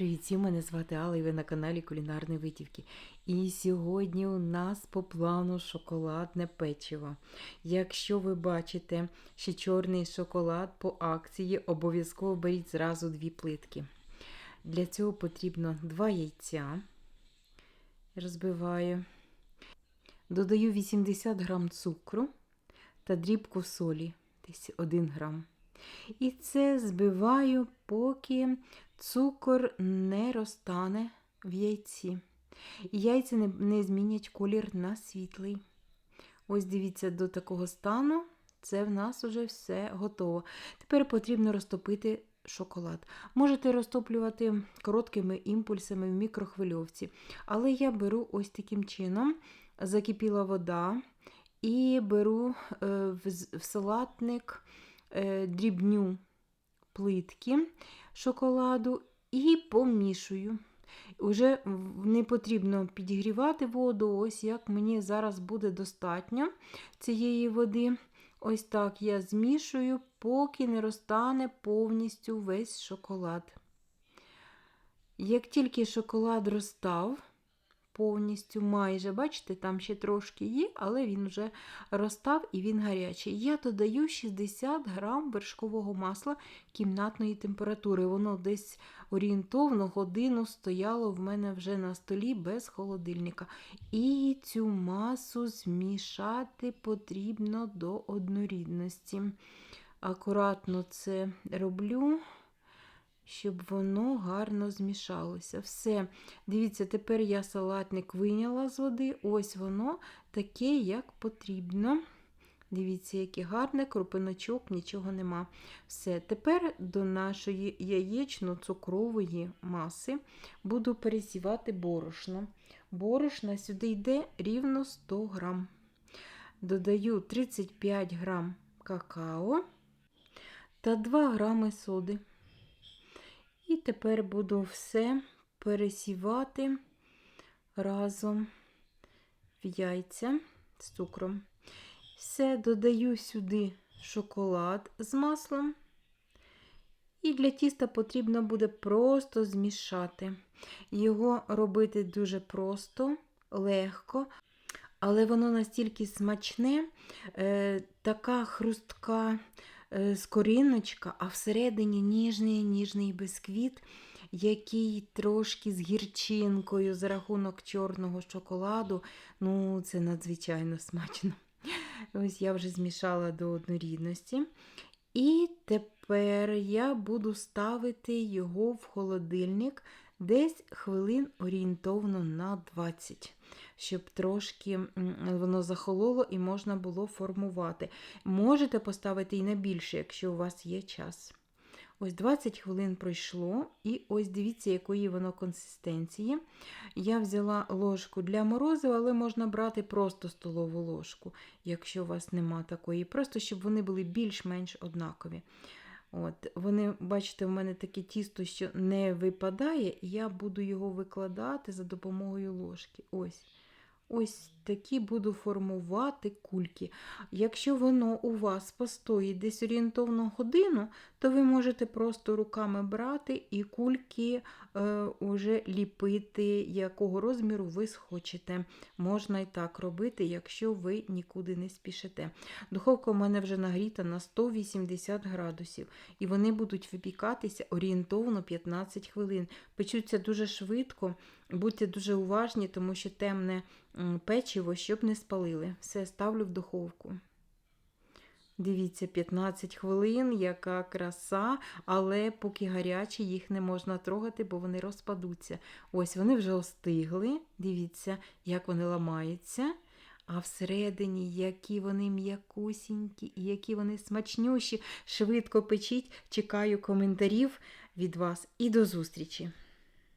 Привіт, всім, мене звати Алла і ви на каналі Кулінарні Витівки. І сьогодні у нас по плану шоколадне печиво. Якщо ви бачите ще чорний шоколад по акції, обов'язково беріть зразу дві плитки. Для цього потрібно два яйця. Розбиваю. Додаю 80 грам цукру та дрібку солі, десь 1 грам. І це збиваю, поки цукор не розтане в яйці. І яйця не, не змінять колір на світлий. Ось дивіться, до такого стану це в нас вже все готово. Тепер потрібно розтопити шоколад. Можете розтоплювати короткими імпульсами в мікрохвильовці. Але я беру ось таким чином: закипіла вода і беру е, в, салатник дрібню плитки шоколаду і помішую. Уже не потрібно підігрівати воду, ось як мені зараз буде достатньо цієї води. Ось так я змішую, поки не розтане повністю весь шоколад. Як тільки шоколад розстав, повністю майже, бачите, там ще трошки є, але він вже розстав і він гарячий. Я додаю 60 грам вершкового масла кімнатної температури. Воно десь орієнтовно годину стояло в мене вже на столі без холодильника. І цю масу змішати потрібно до однорідності. Акуратно це роблю щоб воно гарно змішалося. Все, дивіться, тепер я салатник вийняла з води, ось воно таке, як потрібно. Дивіться, яке гарне, крупиночок, нічого нема. Все, тепер до нашої яєчно-цукрової маси буду пересівати борошно. Борошна сюди йде рівно 100 грам. Додаю 35 грам какао та 2 грами соди. І тепер буду все пересівати разом в яйця з цукром. Все додаю сюди шоколад з маслом. І для тіста потрібно буде просто змішати. Його робити дуже просто, легко, але воно настільки смачне, е, така хрустка скориночка, а всередині ніжний ніжний бисквіт, який трошки з гірчинкою за рахунок чорного шоколаду. Ну, це надзвичайно смачно. Ось я вже змішала до однорідності. І тепер я буду ставити його в холодильник десь хвилин орієнтовно на 20, щоб трошки воно захололо і можна було формувати. Можете поставити і на більше, якщо у вас є час. Ось 20 хвилин пройшло, і ось дивіться, якої воно консистенції. Я взяла ложку для морозива, але можна брати просто столову ложку, якщо у вас нема такої, просто щоб вони були більш-менш однакові. От, Вони, бачите, в мене таке тісто, що не випадає, і я буду його викладати за допомогою ложки. Ось. Ось такі буду формувати кульки. Якщо воно у вас постоїть десь орієнтовно годину, то ви можете просто руками брати і кульки уже ліпити, якого розміру ви схочете. Можна і так робити, якщо ви нікуди не спішите. Духовка у мене вже нагріта на 180 градусів, і вони будуть випікатися орієнтовно 15 хвилин. Печуться дуже швидко, будьте дуже уважні, тому що темне печиво, щоб не спалили. Все, ставлю в духовку. Дивіться, 15 хвилин, яка краса, але поки гарячі, їх не можна трогати, бо вони розпадуться. Ось вони вже остигли. Дивіться, як вони ламаються. А всередині, які вони м'якусінькі і які вони смачнющі. Швидко печіть. Чекаю коментарів від вас і до зустрічі!